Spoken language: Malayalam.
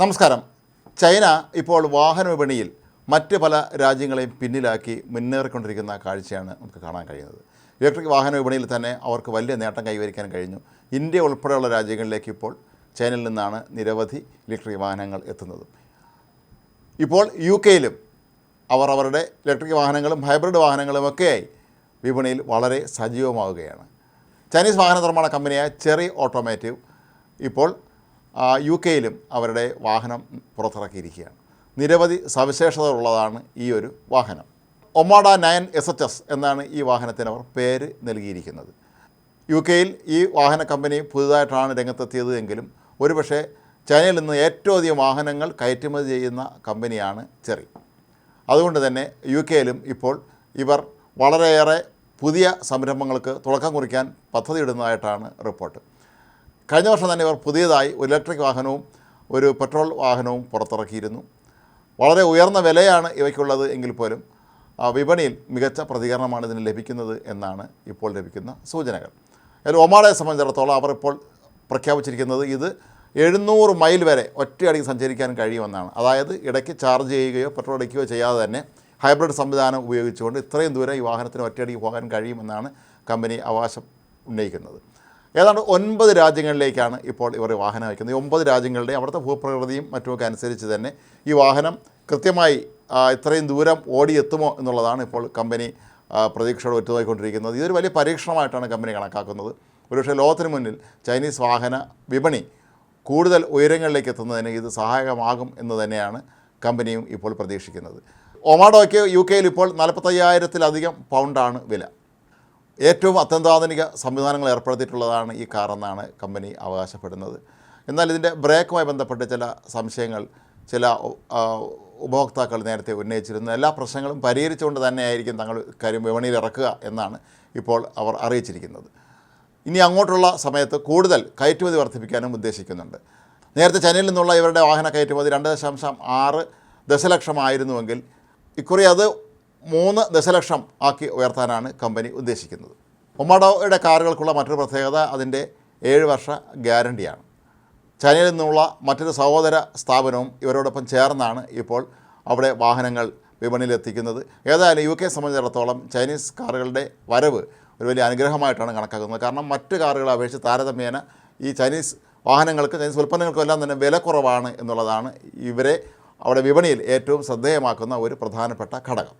നമസ്കാരം. ചൈന ഇപ്പോൾ വാഹന വിപണിയിൽ മറ്റ് പല രാജ്യങ്ങളെയും പിന്നിലാക്കി മുന്നേറിക്കൊണ്ടിരിക്കുന്ന കാഴ്ചയാണ് നമുക്ക് കാണാൻ കഴിയുന്നത്. ഇലക്ട്രിക് വാഹന വിപണിയിൽ തന്നെ അവർക്ക് വലിയ നേട്ടം കൈവരിക്കാൻ കഴിഞ്ഞു. ഇന്ത്യ ഉൾപ്പെടെയുള്ള രാജ്യങ്ങളിലേക്ക് ഇപ്പോൾ ചൈനയിൽ നിന്നാണ് നിരവധി ഇലക്ട്രിക് വാഹനങ്ങൾ എത്തുന്നത്. ഇപ്പോൾ യു കെയിലും അവർ അവരുടെ ഇലക്ട്രിക് വാഹനങ്ങളും ഹൈബ്രിഡ് വാഹനങ്ങളും ഒക്കെയായി വിപണിയിൽ വളരെ സജീവമാവുകയാണ്. ചൈനീസ് വാഹന നിർമ്മാണ കമ്പനിയായ ചെറി ഓട്ടോമേറ്റീവ് ഇപ്പോൾ യു കെയിലും അവരുടെ വാഹനം പുറത്തിറക്കിയിരിക്കുകയാണ്. നിരവധി സവിശേഷതകളുള്ളതാണ് ഈ ഒരു വാഹനം. Omoda nine S H S എന്നാണ് ഈ വാഹനത്തിന് അവർ പേര് നൽകിയിരിക്കുന്നത്. യു കെയിൽ ഈ വാഹന കമ്പനി പുതുതായിട്ടാണ് രംഗത്തെത്തിയത് എങ്കിലും ഒരുപക്ഷെ ചൈനയിൽ നിന്ന് ഏറ്റവും അധികം വാഹനങ്ങൾ കയറ്റുമതി ചെയ്യുന്ന കമ്പനിയാണ് ചെറി. അതുകൊണ്ട് തന്നെ യു കെയിലും ഇപ്പോൾ ഇവർ വളരെയേറെ പുതിയ സംരംഭങ്ങൾക്ക് തുടക്കം കുറിക്കാൻ പദ്ധതിയിടുന്നതായിട്ടാണ് റിപ്പോർട്ട്. കഴിഞ്ഞ വർഷം തന്നെ ഇവർ പുതിയതായി ഒരു ഇലക്ട്രിക് വാഹനവും ഒരു പെട്രോൾ വാഹനവും പുറത്തിറക്കിയിരുന്നു. വളരെ ഉയർന്ന വിലയാണ് ഇവയ്ക്കുള്ളത് എങ്കിൽ പോലും വിപണിയിൽ മികച്ച പ്രതികരണമാണ് ഇതിന് ലഭിക്കുന്നത് എന്നാണ് ഇപ്പോൾ ലഭിക്കുന്ന സൂചനകൾ. അതിൽ ഒമാളയെ സംബന്ധിച്ചിടത്തോളം അവർ ഇപ്പോൾ പ്രഖ്യാപിച്ചിരിക്കുന്നത് ഇത് എഴുന്നൂറ് മൈൽ വരെ ഒറ്റയടിക്ക് സഞ്ചരിക്കാൻ കഴിയുമെന്നാണ്. അതായത് ഇടയ്ക്ക് ചാർജ് ചെയ്യുകയോ പെട്രോൾ അടിക്കുകയോ ചെയ്യാതെ തന്നെ ഹൈബ്രിഡ് സംവിധാനം ഉപയോഗിച്ചുകൊണ്ട് ഇത്രയും ദൂരം ഈ വാഹനത്തിന് ഒറ്റയടിക്ക് പോകാൻ കഴിയുമെന്നാണ് കമ്പനി അവകാശം ഉന്നയിക്കുന്നത്. ഏതാണ്ട് ഒൻപത് രാജ്യങ്ങളിലേക്കാണ് ഇപ്പോൾ ഇവർ വാഹനം അയക്കുന്നത് ഈ ഒമ്പത് രാജ്യങ്ങളുടെ അവിടുത്തെ ഭൂപ്രകൃതിയും മറ്റുമൊക്കെ അനുസരിച്ച് തന്നെ ഈ വാഹനം കൃത്യമായി ഇത്രയും ദൂരം ഓടിയെത്തുമോ എന്നുള്ളതാണ് ഇപ്പോൾ കമ്പനി പ്രതീക്ഷയോട് ഒറ്റതായിക്കൊണ്ടിരിക്കുന്നത് ഇതൊരു വലിയ പരീക്ഷണമായിട്ടാണ് കമ്പനി കണക്കാക്കുന്നത്. ഒരുപക്ഷെ ലോകത്തിന് മുന്നിൽ ചൈനീസ് വാഹന വിപണി കൂടുതൽ ഉയരങ്ങളിലേക്ക് എത്തുന്നതിന് ഇത് സഹായകമാകും എന്ന് തന്നെയാണ് കമ്പനിയും ഇപ്പോൾ പ്രതീക്ഷിക്കുന്നത്. ഒമാഡോയ്ക്ക് യു കെയിൽ ഇപ്പോൾ നാൽപ്പത്തയ്യായിരത്തിലധികം പൗണ്ടാണ് വില. ഏറ്റവും അത്യന്താധുനിക സംവിധാനങ്ങൾ ഏർപ്പെടുത്തിയിട്ടുള്ളതാണ് ഈ കാറെന്നാണ് കമ്പനി അവകാശപ്പെടുന്നത്. എന്നാൽ ഇതിന്റെ ബ്രേക്കുമായി ബന്ധപ്പെട്ട് ചില സംശയങ്ങൾ ചില ഉപഭോക്താക്കൾ നേരത്തെ ഉന്നയിച്ചിരുന്നു എല്ലാ പ്രശ്നങ്ങളും പരിഹരിച്ചുകൊണ്ട് തന്നെയായിരിക്കും തങ്ങൾ കാര്യം വിപണിയിൽ ഇറക്കുക എന്നാണ് ഇപ്പോൾ അവർ അറിയിച്ചിരിക്കുന്നത്. ഇനി അങ്ങോട്ടുള്ള സമയത്ത് കൂടുതൽ കയറ്റുമതി വർദ്ധിപ്പിക്കാനും ഉദ്ദേശിക്കുന്നുണ്ട്. നേരത്തെ ചൈനയിൽ നിന്നുള്ള ഇവരുടെ വാഹന കയറ്റുമതി രണ്ട് ദശാംശം ആറ് ദശലക്ഷമായിരുന്നുവെങ്കിൽ ഇക്കുറി അത് മൂന്ന് ദശലക്ഷം ആക്കി ഉയർത്താനാണ് കമ്പനി ഉദ്ദേശിക്കുന്നത്. ഒമാഡോയുടെ കാറുകൾക്കുള്ള മറ്റൊരു പ്രത്യേകത അതിന്റെ ഏഴ് വർഷ ഗ്യാരണ്ടിയാണ്. ചൈനയിൽ നിന്നുള്ള മറ്റൊരു സഹോദര സ്ഥാപനവും ഇവരോടൊപ്പം ചേർന്നാണ് ഇപ്പോൾ അവിടെ വാഹനങ്ങൾ വിപണിയിൽ എത്തിക്കുന്നത് ഏതായാലും യു കെ സംബന്ധിച്ചിടത്തോളം ചൈനീസ് കാറുകളുടെ വരവ് ഒരു വലിയ അനുഗ്രഹമായിട്ടാണ് കണക്കാക്കുന്നത്. കാരണം മറ്റ് കാറുകളെ അപേക്ഷിച്ച് താരതമ്യേന ഈ ചൈനീസ് വാഹനങ്ങൾക്ക് ചൈനീസ് ഉൽപ്പന്നങ്ങൾക്കും എല്ലാം തന്നെ വില കുറവാണ് എന്നുള്ളതാണ് ഇവരെ അവിടെ വിപണിയിൽ ഏറ്റവും ശ്രദ്ധേയമാക്കുന്ന ഒരു പ്രധാനപ്പെട്ട ഘടകം.